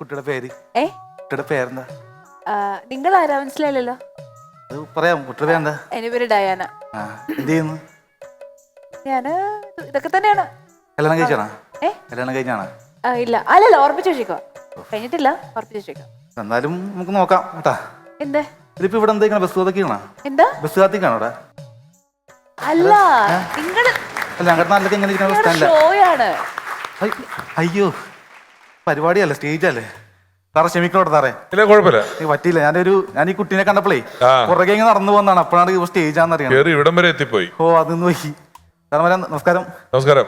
കുട്ടിയുടെ പേര്? ഏ? കുട്ടിയുടെ പേരെന്താ? നിങ്ങൾ ആരാ? മനസ്സിലായില്ലല്ലോ. അത് പറയാം കുട്ടിയുടെ പേരെന്താ എന്റെ പേര് ഡയാന. ആ എന്ത് ചെയ്യുന്നു ഞാൻ ഇതൊക്കെ തന്നെയാണ്. കല്യാണം കഴിച്ചാണോ ഏ? കല്യാണം കഴിഞ്ഞാണോ ആ, ഇല്ല. അല്ലല്ല ഓർപ്പിച്ച് വെച്ചേക്കോ കഴിഞ്ഞിട്ടില്ല വെച്ചേക്കോ എന്നാലും നമുക്ക് നോക്കാം കേട്ടാ. എന്തേ? ഇതിപ്പോ ഇവിടെ എന്താ ഇങ്ങനെ ബസ് കാത്തിക്കാണോ എന്താ? ബസ് കാത്തിക്കാണോ ഇവിടെ? അല്ല അല്ല ഞങ്ങളുടെ നാട്ടിലൊക്കെ ഇങ്ങനെ ഇരിക്കുന്ന ബസ് അയ്യോ. പരിപാടിയല്ലേ സ്റ്റേജല്ലേ? സാറേ ക്ഷമിക്കണോട്ടെ സാറേ. ഇല്ല കുഴപ്പമില്ല. ഈ പറ്റിയില്ല. ഞാനൊരു ഞാൻ ഈ കുട്ടീനെ കണ്ടപ്പോഴേ ആ. പുറകെ ഇങ്ങനെ നടന്നു പോകുന്നതാണ് അപ്പോഴാണ് സ്റ്റേജാന്നറിയാം കേറി ഇവിടം വരെ എത്തിപ്പോയി. ഓ അതൊന്നും പോയി സാറേ നമസ്കാരം. നമസ്കാരം.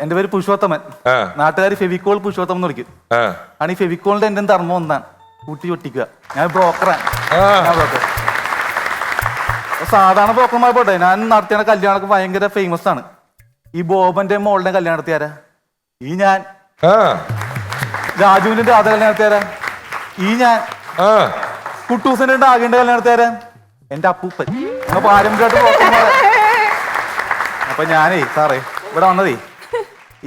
എന്റെ പേര് പുരുഷോത്തമൻ. ആ. നാട്ടുകാർ ഫെവിക്കോൾ പുരുഷോത്തമൻ എന്ന് വിളിക്കും. ആ. ആണ് ഈ ഫെവിക്കോളിന്റെ എന്റെ ധർമ്മം ഒന്നാണ്. കൂട്ടി ഒട്ടിക്കുക. ഞാൻ ബ്രോക്കറാണ്. ആ. സാധാരണ ബ്രോക്കർമാർ പോട്ടെ ഞാൻ നടത്തിയ കല്യാണൊക്കെ ഭയങ്കര ഫേമസ് ആണ്. ഈ ബോബന്റെ മോളുടെ കല്യാണം നടത്തിയാരാ ഈ ഞാൻ. ആ. രാജുവിന്റെ രാധ കല്യാണം നടത്തിയാരാ ഈ ഞാൻ. കുട്ടൂസിന്റെ കുട്ടൂസന്റെ ആകേണ്ട കല്യാണം നടത്തിയാരാ എന്റെ അപ്പൂപ്പൻ. അപ്പൊ ആരും കേട്ട് അപ്പൊ ഞാനേ സാറേ ഇവിടെ വന്നതേ.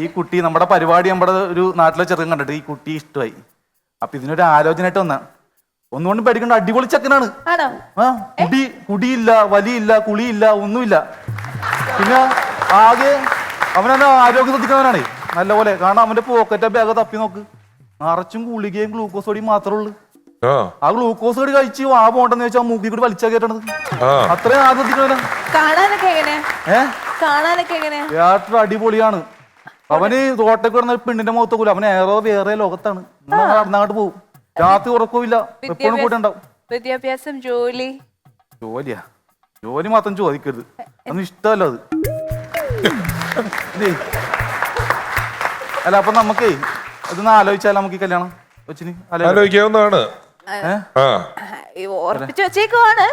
ഈ കുട്ടി നമ്മുടെ പരിപാടി നമ്മുടെ ഒരു നാട്ടിലെ ചെറുക്കൻ കണ്ടിട്ട് ഈ കുട്ടി ഇഷ്ടമായി. അപ്പൊ ഇതിനൊരു ആലോചനയായിട്ട് വന്ന. ഒന്നുകൊണ്ടും പേടിക്കേണ്ട അടിപൊളി ചെക്കനാണ്. കുടി കുടിയില്ല വലിയില്ല കുളിയില്ല ഒന്നുമില്ല. പിന്നെ ആകെ അവനെന്നെ ആരോഗ്യം ശ്രദ്ധിക്കുന്നവനാണേ. നല്ലപോലെ. കാരണം അവന്റെ പോക്കറ്റ ബാഗ് തപ്പി നോക്ക്. നിറച്ചും ഗുളികയും ഗ്ലൂക്കോസ് പൊടിയും മാത്രമേ ഉള്ളൂ ആ ഗ്ലൂക്കോസ് കടി കഴിച്ച് വാ പോണ്ടെന്ന് വെച്ചാൽ മൂക്കി കൂടി വലിച്ചാ കേട്ടത്. അത്രയും ആദ്യം കാണാനൊക്കെ എങ്ങനെയാ കാണാനൊക്കെ എങ്ങനെയാ യാത്ര അടിപൊളിയാണ്. അവന് തോട്ടക്ക് കിടന്ന പെണ്ണിന്റെ മുഖത്തൊക്കെ അവൻ ഏറോ വേറെ ലോകത്താണ്. നടന്നങ്ങോട്ട് പോകും രാത്രി ഉറക്കമില്ല എപ്പോഴും കൂടെ ഉണ്ടാവും വിദ്യാഭ്യാസം ജോലി? ജോലിയാ. ജോലി മാത്രം ചോദിക്കരുത്. അതൊന്നും ഇഷ്ടമല്ല അത്. അല്ല അപ്പൊ നമുക്കേ ഇതൊന്ന് ആലോചിച്ചാൽ നമുക്ക് ഈ കല്യാണം? കൊച്ചിന് ആലോചിക്കാം. ആലോചിക്കാവുന്നതാണ്? ആ. ഈ ഓർപ്പിച്ച് വെച്ചേക്കുവാണ്.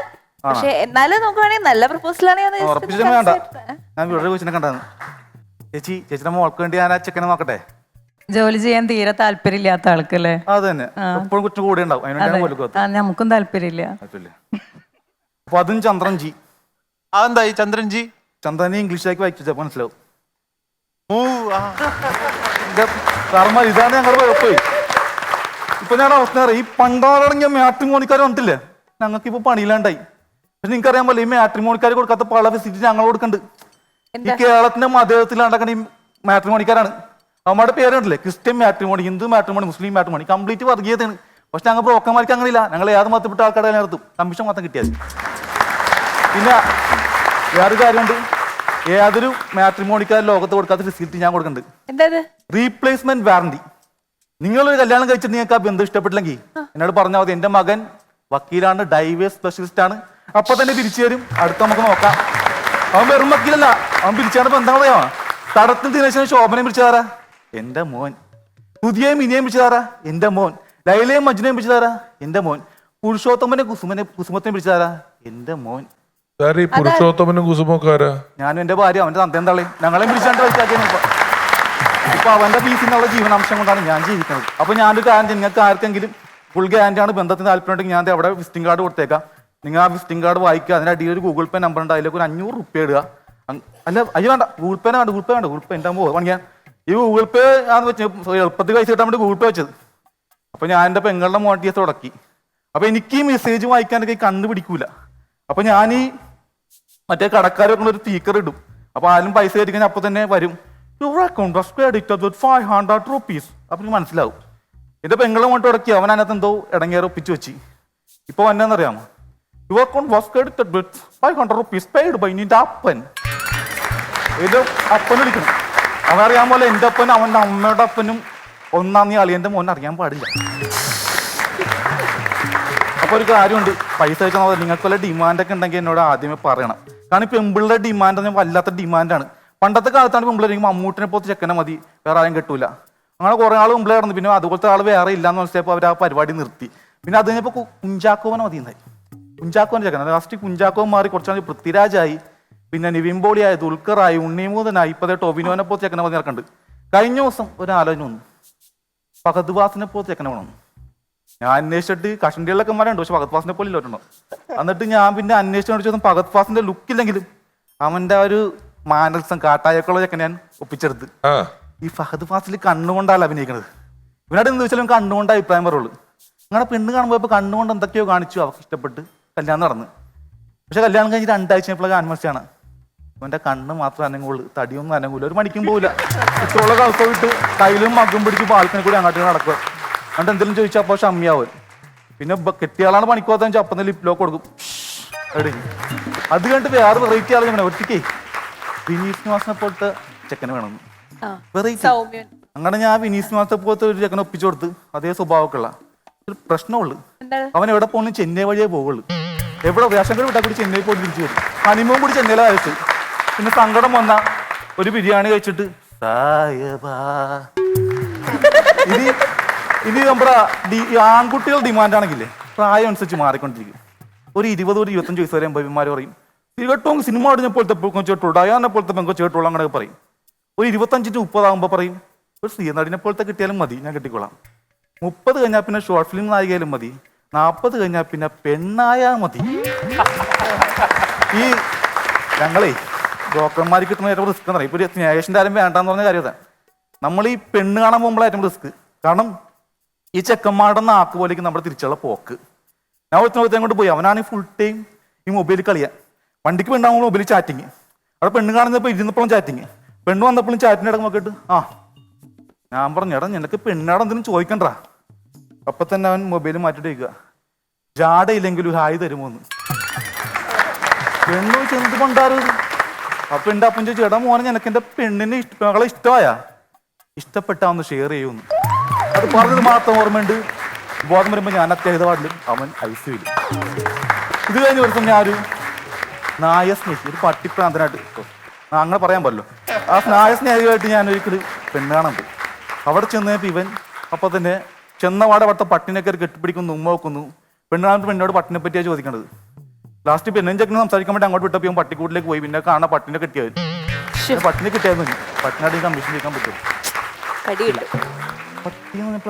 പക്ഷെ എന്നാലും നോക്കുവാണെങ്കിൽ നല്ല പ്രപ്പോസൽ ആണെങ്കിൽ ഉറപ്പിച്ചിട്ട് വേണ്ട ഞാൻ ഇവിടെ കൊച്ചിനെ കണ്ടാണ് ചേച്ചി ചേച്ചിയുടെ മോൾക്ക് വേണ്ടി ഞാൻ ആ ചെക്കനെ നോക്കട്ടെ? ജോലി ചെയ്യാൻ തീരെ താല്പര്യമില്ലാത്ത ആൾക്കല്ലേ? അത് തന്നെ. എപ്പോഴും കൊച്ചിന് കൂടെ ഉണ്ടാവും. അതിനുവേണ്ടിയാണ് ആ, നമുക്കും താല്പര്യമില്ല. അപ്പൊ അതും ചന്ദ്രൻ ജി അതെന്തായി ചന്ദ്രൻജി? ചന്ദ്രനെ ഇംഗ്ലീഷിലേക്ക് വായിച്ചു മനസ്സിലാവും. ഓ കർമ്മ ഇതാണ് ഞങ്ങളുടെ കുഴപ്പമേ ഇപ്പൊ ഞാൻ അവസ്ഥ അറിയാം. ഈ പണ്ടാറടങ്ങിയ മാട്രിമോണിക്കാർ വന്നിട്ടില്ലേ? ഞങ്ങൾക്ക് ഇപ്പൊ പണിയില്ലാണ്ടായി. പക്ഷെ നിങ്ങൾക്ക് അറിയാൻ പോലെ ഈ മാട്രിമോണിക്കാർ കൊടുക്കാത്ത പല ഫെസിലിറ്റി ഞങ്ങൾ കൊടുക്കുന്നുണ്ട് ഈ കേരളത്തിന്റെ മതത്തിലാണ്ടാക്കണ ഈ മാട്രിമോണിക്കാരാണ്. അവന്മാരുടെ പേരുണ്ടല്ലേ Christian matrimony Hindu matrimony Muslim matrimony. Complete വർഗീയതയാണ്. പക്ഷെ ഞങ്ങൾ ബ്രോക്കർമാർക്ക് അങ്ങനെയില്ല. ഞങ്ങൾ ഏത് മതപ്പെട്ട ആൾക്കാരെ നടത്തും. കമ്മീഷൻ മാത്രം കിട്ടിയാൽ പിന്നെ വേറൊരു കാര്യമുണ്ട്. ഏതൊരു മാട്രിമോണിക്കാർ ലോകത്ത് കൊടുക്കാത്ത ഫെസിലിറ്റി ഞാൻ കൊടുക്കുന്നുണ്ട് റീപ്ലേസ്മെന്റ് വാറണ്ടി ഒരു കല്യാണം കഴിച്ചിട്ട് നിങ്ങൾക്ക് ആ ബന്ധം ഇഷ്ടപ്പെട്ടില്ലെങ്കിൽ എന്നോട് പറഞ്ഞാൽ മതി എന്റെ മകൻ വക്കീലാണ് ഡൈവേഴ്സ് സ്പെഷ്യലിസ്റ്റ് ആണ്. അപ്പൊ തന്നെ പിരിച്ചു തരും. അടുത്ത നമുക്ക് നോക്കാം. അവൻ വെറും വക്കീലല്ല അവൻ പിരിച്ചാണ് ബന്ധം പറയാ തടത്തിൽ തിരിച്ചു ശോഭനയും പിടിച്ചതാരാ എന്റെ മോൻ. പുതിയ ഇനിയും പിടിച്ചതാരാ എന്റെ മോൻ. ലൈലയും മജുനയും പിടിച്ചതാരാ എന്റെ മോൻ. പുരുഷോത്തമനെ കുസുമനെ കുസുമത്തിനെ പിടിച്ചതാരാ എന്റെ മോൻ. പുരുഷോത്തമനും കുസുമൊക്കെ ഞാനും എന്റെ ഭാര്യ അവന്റെ തന്തയും തള്ളയും. ഞങ്ങളെയും പിടിച്ചാണ്ട് വയ്ക്കാക്കിയാണ് ഇപ്പൊ അവന്റെ പീസിനുള്ള ജീവനാംശം കൊണ്ടാണ് ഞാൻ ജീവിക്കുന്നത്. അപ്പൊ ഞാനൊരു കാര്യം. നിങ്ങൾക്ക് ആർക്കെങ്കിലും ഫുൾ ഗ്യാരണ്ടിയാണ് ബന്ധത്തിന് താല്പര്യമുണ്ടെങ്കിൽ ഞാൻ അവിടെ വിസിറ്റിംഗ് കാർഡ് കൊടുത്തേക്കാം. നിങ്ങൾ ആ വിസിറ്റിംഗ് കാർഡ് വായിക്കുക. അതിന്റെ അടിയിൽ ഒരു ഗൂഗിൾ പേ നമ്പർ ഉണ്ട്. അതിലേക്ക് ഒരു അഞ്ഞൂറ് റുപ്യ ഇടുക. അല്ല അയ്യോ വേണ്ട. ഗൂഗിൾ പേ വേണ്ട ഗൂഗിൾ പേ വേണ്ട. ഗൂഗിൾ പേ എന്റെ പോ പണിയാൻ. ഈ ഗൂഗിൾ പേ ആണെന്ന് വെച്ച് എളുപ്പത്തിൽ പൈസ കിട്ടാൻ വേണ്ടി ഗൂഗിൾ പേ വെച്ചത്. അപ്പൊ ഞാൻ എന്റെ പെങ്ങളുടെ മോട്ടിയെ തുടക്കി. അപ്പൊ എനിക്ക് ഈ മെസ്സേജ് വായിക്കാനൊക്കെ കണ്ടുപിടിക്കൂല കണ്ണ് പിടിക്കൂല. അപ്പൊ ഞാൻ ഈ മറ്റേ കടക്കാരൊക്കെ ഒരു സ്പീക്കർ ഇടും. അപ്പൊ ആരും പൈസ കയറ്റിക്കഴിഞ്ഞാൽ അപ്പൊ തന്നെ വരും. Your account was credited with five hundred rupees അപ്പൊ മനസ്സിലാവും. എന്റെ പെങ്ങളും കൊണ്ട് തുടക്കി അവൻ അതിനകത്ത് എന്തോ ഇടങ്ങേറെ ഒപ്പിച്ച് വെച്ച്. ഇപ്പൊ വന്നെന്നറിയാമോ your account was credited with five hundred rupees paid by നിന്റെ അപ്പൻ. ഇത് അപ്പൻ വിളിക്കണം അവൻ അറിയാൻ പോലെ എന്റെ അപ്പൻ അവന്റെ അമ്മയുടെ അപ്പനും ഒന്നാം നീ അളിയന്റെ മോൻ അറിയാൻ പാടില്ല. അപ്പൊ ഒരു കാര്യമുണ്ട്. പൈസ വെച്ചാൽ നിങ്ങൾക്ക് വല്ല ഡിമാൻഡ് ഒക്കെ ഉണ്ടെങ്കിൽ എന്നോട് ആദ്യമേ പറയണം. കാരണം ഇപ്പൊ എമ്പിളുടെ ഡിമാൻഡ് വല്ലാത്ത ഡിമാൻഡാണ് പണ്ടത്തെ കാലത്താണ് പെമ്പിളെ മമ്മൂട്ടിനെ പോലത്തെ ചെക്കനെ മതി. വേറെ ആരും കിട്ടൂല. അങ്ങനെ കുറെ ആൾ പെമ്പിളെ കിടന്നു പിന്നെ അതുപോലത്തെ ആൾ വേറെ ഇല്ലാന്ന് മനസ്സിലായപ്പോൾ അവർ ആ പരിപാടി നിർത്തി. പിന്നെ അത് കഴിഞ്ഞപ്പോൾ കുഞ്ചാക്കോവനെ മതി എന്നായി കുഞ്ചാക്കോന്റെ ചെക്കൻ. ലാസ്റ്റ് കുഞ്ചാക്കോവൻ മാറി കുറച്ചാൽ പൃഥ്വിരാജായി. പിന്നെ നിവിൻ പോളിയായി ദുൽഖറായി ഉണ്ണിമൂതനായി ഇപ്പതേ ടോബിനോനെ പോലത്തെ ചെക്കനെ മതി നടക്കുന്നുണ്ട് കഴിഞ്ഞ ദിവസം ഒരു ആലോചന വന്നു. ഫഹദ് വാസിനെ പോലത്തെ ചെക്കനെ വേണം. ഞാൻ അന്വേഷിച്ചിട്ട് കഷണ്ടികളിലൊക്കെ ഉണ്ട്. പക്ഷെ ഭഗത് ഫാസിനെ പോലെ ഇല്ലോട്ടുണ്ടോ എന്നിട്ട് ഞാൻ പിന്നെ അന്വേഷിച്ചു ഭഗത് ഫാസിന്റെ ലുക്ക് ഇല്ലെങ്കിലും അവന്റെ ഒരു മാനസം കാട്ടായക്കുള്ളതൊക്കെ ഞാൻ ഒപ്പിച്ചെടുത്ത്. ഈ ഫഹദ് ഫാസിൽ കണ്ണുകൊണ്ടല്ല അഭിനയിക്കുന്നത് ഇവനോട് എന്ത് വെച്ചാലും കണ്ണുകൊണ്ട് അഭിപ്രായം പറയുള്ളൂ അങ്ങനെ പെണ്ണ് കാണുമ്പോൾ ഇപ്പൊ കണ്ണുകൊണ്ട് എന്തൊക്കെയോ കാണിച്ചു അവർക്ക് ഇഷ്ടപ്പെട്ട് കല്യാണം നടന്ന്. പക്ഷെ കല്യാണം കഴിഞ്ഞ് രണ്ടാഴ്ച കഴിഞ്ഞപ്പോൾ ആനിവേഴ്സറിയാണ് അവന്റെ കണ്ണ് മാത്രം അനങ്ങുള്ളൂ തടിയൊന്നും അനങ്ങൂല ഒരു മണിക്കും പോവില്ല. ഇത്രയുള്ള കളക്ക വിട്ട് കയ്യിലും മകും പിടിച്ച് ബാൽക്കണി കൂടി അങ്ങോട്ട് നടക്കുക. എന്നിട്ട് എന്തെങ്കിലും ചോദിച്ചാൽ അപ്പോൾ ഷമ്മിയാവും. പിന്നെ കെട്ടിയാളാണ് പണിക്കോത്താൻ വെച്ചാൽ അപ്പം ലിപ്ലോക്ക് ലിപ് ലോക്ക് കൊടുക്കും. അത് കണ്ടിട്ട് വേറെ വെറൈറ്റി ആളുകൾ ഒറ്റയ്ക്കേ. വിനീത് മാസിനെ പോലത്തെ ചെക്കനെ വേണം. വെറൈറ്റി സൗമ്യൻ. അങ്ങനെ ഞാൻ വിനീസ് മാസത്തെ പോലത്തെ ഒരു ചെക്കനെ ഒപ്പിച്ചു കൊടുത്ത് അതേ സ്വഭാവമൊക്കെയുള്ള ഒരു പ്രശ്നമുള്ളു. അവൻ എവിടെ പോകുന്നു ചെന്നൈ വഴിയേ പോവുള്ളൂ. എവിടെ റേഷൻ കട വിട്ടാൽ കൂടി ചെന്നൈ പോയി തിരിച്ചു വരും. ഹണിമൂൺ കൂടി ചെന്നൈയിലെ അയച്ചു പിന്നെ സങ്കടം വന്ന ഒരു ബിരിയാണി കഴിച്ചിട്ട്. ഇനി ഇനി നമ്മുടെ ആൺകുട്ടികൾ ഡിമാൻഡ് ആണെങ്കിലേ പ്രായം അനുസരിച്ച് മാറിക്കൊണ്ടിരിക്കും. ഒരു ഇരുപത് ഒരു ഇരുപത്തഞ്ച് വയസ്സ് വരെ ബൈബിമാർ പറയും തികട്ടും സിനിമ അടിഞ്ഞ പോലത്തെ പെങ്കൊച്ചേട്ടുള്ളൂ ഡയാനെ പോലത്തെ പെങ്കൊച്ചേട്ടുള്ളൂ അങ്ങനെ പറയും. ഒരു ഇരുപത്തഞ്ചിന് മുപ്പതാകുമ്പോൾ പറയും ഒരു ശ്രീനടിനെ പോലത്തെ കിട്ടിയാലും മതി ഞാൻ കിട്ടിക്കോളാം. മുപ്പത് കഴിഞ്ഞാൽ പിന്നെ ഷോർട്ട് ഫിലിം നായികയിലും മതി നാൽപ്പത് കഴിഞ്ഞാൽ പിന്നെ പെണ്ണായാ മതി. ഈ ഞങ്ങളേ ഡോക്ടർമാർ കിട്ടുന്ന ഏറ്റവും റിസ്ക് എന്ന് പറയും. ഇപ്പൊ ഒരു സ്നേഹേഷന്റെ ആരും വേണ്ടെന്ന് പറഞ്ഞ കാര്യം അതാണ് നമ്മൾ ഈ പെണ്ണ് കാണാൻ പോകുമ്പോൾ ഏറ്റവും റിസ്ക് കാരണം ഈ ചെക്കന്മാരുടെ നാക്ക് പോലേക്ക് നമ്മുടെ തിരിച്ചുള്ള പോക്ക്. ഞാൻ ഒരുത്തനത്തെ അങ്ങോട്ട് പോയി. അവനാണെങ്കിൽ ഫുൾ ടൈം ഈ മൊബൈലിൽ കളിയാ. വണ്ടിക്ക് പെണ്ണാകുമ്പോൾ മൊബൈലിൽ ചാറ്റിങ് അവിടെ പെണ്ണ് കാണുന്നപ്പോൾ ഇരുന്നപ്പോഴും ചാറ്റിങ് പെണ്ണ് വന്നപ്പോഴും ചാറ്റിന്റെ ഇടയ്ക്ക് നോക്കിയിട്ട് ആ. ഞാൻ പറഞ്ഞു എടാ നിനക്ക് പെണ്ണാടെ എന്തെങ്കിലും ചോദിക്കണ്ട? അപ്പൊ തന്നെ അവൻ മൊബൈൽ മാറ്റിട്ട് വയ്ക്കുക ജാടയില്ലെങ്കിലും ഹായ് തരുമോന്ന് പെണ്ണ് എന്ത് കൊണ്ടാറ് അപ്പൊ എന്റെ അപ്പം ചോദിച്ചു എടാ മോനെ നിനക്ക് എന്റെ പെണ്ണിനെ ഇഷ്ട മകളെ ഇഷ്ടമായ? ഇഷ്ടപ്പെട്ട ഒന്ന് ഷെയർ ചെയ്യുമെന്ന്. അത് പറഞ്ഞത് മാത്രം ഓർമ്മയുണ്ട്. ബോധം വരുമ്പോ ഞാൻ അത്യാഹിതപാടിലും അവൻ ഐസിയിലും ഇത് കഴിഞ്ഞ ദിവസം ഞാൻ ഒരു നായ സ്നേഹി ഒരു പട്ടിപ്രാന്തനായിട്ട്. അങ്ങനെ പറയാൻ പറ്റല്ലോ ആ നായ സ്നേഹിയായിട്ട് ഞാൻ ഒരിക്കൽ പെണ്ണാണത് അവിടെ ചെന്നപ്പോൾ ഇവൻ അപ്പൊ തന്നെ ചെന്നവാടെ അവിടുത്തെ പട്ടിനൊക്കെ കെട്ടിപ്പിടിക്കുന്നു ഉമ്മ വെക്കുന്നു. പെണ്ണാണ് പെണ്ണിനോട് പെണ്ണോട് പട്ടിനെ പറ്റിയാണ് ചോദിക്കണത്. ലാസ്റ്റ് പെണ്ണും ചെക്കനും സംസാരിക്കാൻ വേണ്ടി അങ്ങോട്ട് വിട്ടപ്പോൾ ഇവൻ പട്ടിക്കൂട്ടിലേക്ക് പോയി. പിന്നെ കാണാൻ പട്ടിനെ കെട്ടിയത് പട്ടിനെ കിട്ടിയായിരുന്നു പട്ടിനായിട്ട് കമ്മീഷൻ ചെയ്യാൻ പറ്റും പട്ടി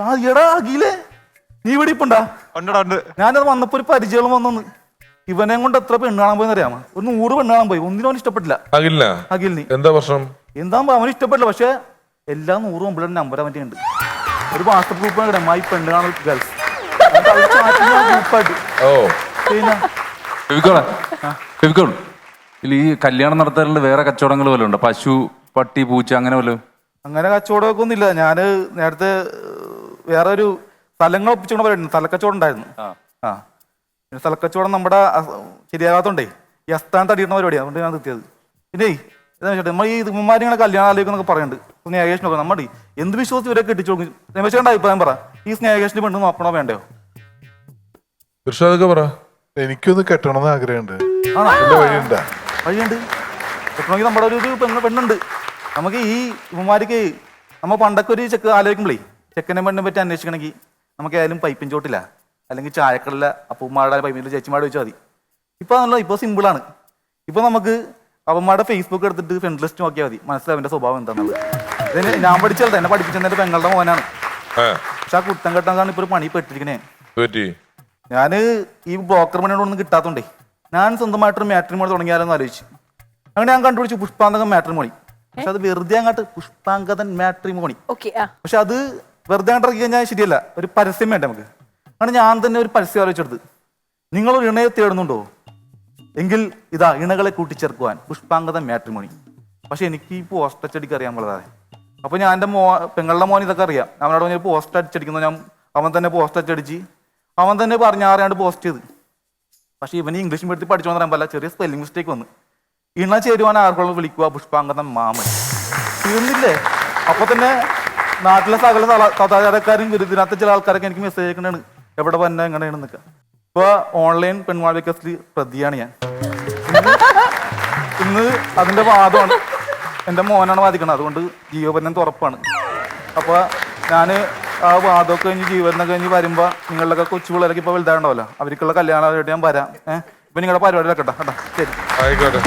ആ എടാ അഖിലേ. നീ ഇവിടെ ഇപ്പണ്ടാ? ഞാനത് വന്നപ്പോ ഒരു പരിചയം വന്നു. ഇവനെ കൊണ്ട് എത്ര പെണ്ണ് കാണാൻ പോയി അറിയാമോ ഒരു നൂറ് പെണ്ണ് കാണാൻ പോയി. ഒന്നിനും അവന് ഇഷ്ടപ്പെട്ടില്ല. അഖിലിന്? അഖിലിന്. എന്താ പ്രശ്നം? എന്താ അവന് ഇഷ്ടപ്പെട്ടില്ല. പക്ഷെ എല്ലാ നൂറും ഒമ്പതിലും നമ്പർ അവന്റെ ഉണ്ട്. ഒരു വാട്സപ്പ് ഗ്രൂപ്പ് മൈ പെണ്ണ് കാണൽ ഗേൾസ് ഓ. ഫെവിക്കോൾ ഈ കല്യാണം നടത്താറുള്ള വേറെ കച്ചവടങ്ങൾ വല്ലതും ഉണ്ടോ? പശു പട്ടി പൂച്ച അങ്ങനെ വല്ലതും? അങ്ങനെ കച്ചവടമൊക്കെ ഒന്നുമില്ല. ഞാൻ നേരത്തെ വേറെ ഒരു സ്ഥലങ്ങൾ ഒപ്പിച്ചുകൊണ്ട് പറയുന്നു സ്ഥലക്കച്ചവടം ഉണ്ടായിരുന്നു. ആ. പിന്നെ സ്ഥലക്കച്ചവടം നമ്മുടെ ശരിയാകാത്തോണ്ടേ ഈ അസ്ഥാനത്ത് അടിയിടുന്ന പരിപാടിയാണ് അതുകൊണ്ട് ഞാൻ നിർത്തിയത്. പിന്നെ എന്താ നമ്മൾ ഈ ഇങ്ങനെ കല്യാണം ആലോചിക്കുന്നൊക്കെ പറയുന്നുണ്ട് സ്നേഹകേഷനൊക്കെ നമ്മുടെ എന്ത് വിശ്വസിച്ച് ഇവരെ കെട്ടിച്ചു കൊടുക്കും രമേശേണ്ട അഭിപ്രായം പറ. ഈ സ്നേഹകേഷന് പെണ്ണ് നോക്കണോ വേണ്ടയോ? തീർച്ചയായും പറ. എനിക്കൊന്ന് കെട്ടണമെന്ന് ആഗ്രഹമുണ്ട്. വഴിയുണ്ടാ. വഴിയുണ്ട്. കെട്ടണമെങ്കിൽ നമ്മുടെ ഒരു ഒരു പെണ്ണ് പെണ്ണുണ്ട്. നമുക്ക് ഈ ഉമ്മമാർക്ക് നമ്മൾ പണ്ടൊക്കെ ഒരു ചെക്ക് ആലോചിക്കുമ്പോഴേ ചെക്കനെ പെണ്ണിനെ പറ്റി അന്വേഷിക്കണമെങ്കിൽ നമുക്ക് ഏതായാലും പൈപ്പിൻ ചോട്ടില്ല അല്ലെങ്കിൽ ചായക്കടല അപ്പൂമ്മയുടെ പൈപ്പിന്റെ ചേച്ചിമാരുടെ വെച്ചാൽ മതി. ഇപ്പോൾ നല്ല ഇപ്പോൾ സിമ്പിളാണ് ഇപ്പോൾ നമുക്ക് അവന്മാരുടെ ഫേസ്ബുക്ക് എടുത്തിട്ട് ഫ്രണ്ട് ലിസ്റ്റ് നോക്കിയാൽ മതി. മനസ്സിലാവും അവന്റെ സ്വഭാവം എന്താണെന്നുള്ളത് ഇതിന് ഞാൻ പഠിച്ചാൽ തന്നെ പഠിപ്പിച്ചത് എന്റെ പെങ്ങളുടെ മോനാണ്. പക്ഷെ ആ കുട്ടം കെട്ടാൻ ഇപ്പോൾ ഒരു പണി പെട്ടിരിക്കണേ. ഞാൻ ഈ ബ്രോക്കർ മണിയോടൊന്നും കിട്ടാത്തോണ്ടേ ഞാൻ സ്വന്തമായിട്ടൊരു മാട്രിമോണി തുടങ്ങിയാലോന്ന് ആലോചിച്ചു. അങ്ങനെ ഞാൻ കണ്ടുപിടിച്ചു പുഷ്പാന്തകം മാട്രിമോണി പക്ഷെ അത് വെറുതെ അങ്ങോട്ട് പുഷ്പാങ്കതൻ മാട്രിമോണി പക്ഷെ അത് വെറുതെ അങ്ങോട്ട് ഇറക്കി കഴിഞ്ഞാൽ ശരിയല്ല ഒരു പരസ്യം വേണ്ട നമുക്ക്? അങ്ങനെ ഞാൻ തന്നെ ഒരു പരസ്യം ആലോചിച്ചെടുത്ത് നിങ്ങളൊരു ഇണയെ തേടുന്നുണ്ടോ? എങ്കിൽ ഇതാ ഇണകളെ കൂട്ടിച്ചേർക്കുവാൻ പുഷ്പാങ്കത മാട്രിമോണി. പക്ഷെ എനിക്ക് ഈ പോസ്റ്റ് അച്ചടിക്ക് അറിയാൻ വളരെ അപ്പൊ ഞാൻ എന്റെ മോ പെങ്ങളുടെ മോൻ ഇതൊക്കെ അറിയാം. അവനോട് പറഞ്ഞ പോസ്റ്റ് അടിച്ചടിക്കുന്നു ഞാൻ അവൻ തന്നെ പോസ്റ്റ് അച്ചടിച്ച് അവൻ തന്നെ പറഞ്ഞ അറിയാണ്ട് പോസ്റ്റ് ചെയ്ത്. പക്ഷെ ഇവന് ഇംഗ്ലീഷ് മീഡിയത്തിൽ പഠിച്ചു പറയാൻ പറ്റില്ല. ചെറിയ സ്പെല്ലിംഗ് മിസ്റ്റേക്ക് വന്ന്. ഇണ ചേരുവാൻ ആർക്കുള്ള വിളിക്കുക? പുഷ്പാങ്കതൻ മാമൻ. തീർന്നില്ലേ? അപ്പൊ തന്നെ നാട്ടിലെ സകല സദാചാരക്കാരും വിരുദ്ധരാത്ത ചില ആൾക്കാരൊക്കെ എനിക്ക് മെസ്സേജ് അയക്കണാണ് എവിടെ വന്ന എങ്ങനെയാണ് നിൽക്കുക ഇപ്പൊ ഓൺലൈൻ പെൺവാഴ കേസിൽ പ്രതിയാണ് ഞാൻ. ഇന്ന് അതിന്റെ വാദമാണ്. എന്റെ മോനാണ് വാദിക്കുന്നത് അതുകൊണ്ട് ജീവപര്യന്തം തുറപ്പാണ് അപ്പൊ ഞാൻ ആ വാദമൊക്കെ കഴിഞ്ഞ് ജീവനൊക്കെ കഴിഞ്ഞ് വരുമ്പോ നിങ്ങളുടെയൊക്കെ കൊച്ചു പിള്ളേരൊക്കെ ഇപ്പൊ വലുതാണ്ടല്ലോ അവർക്കുള്ള കല്യാണമായിട്ട് ഞാൻ വരാം. ഏഹ് ഇപ്പൊ നിങ്ങളുടെ പരിപാടിയിലൊക്കെ കേട്ടോ കേട്ടോ ശരി. ആയിക്കോട്ടെ.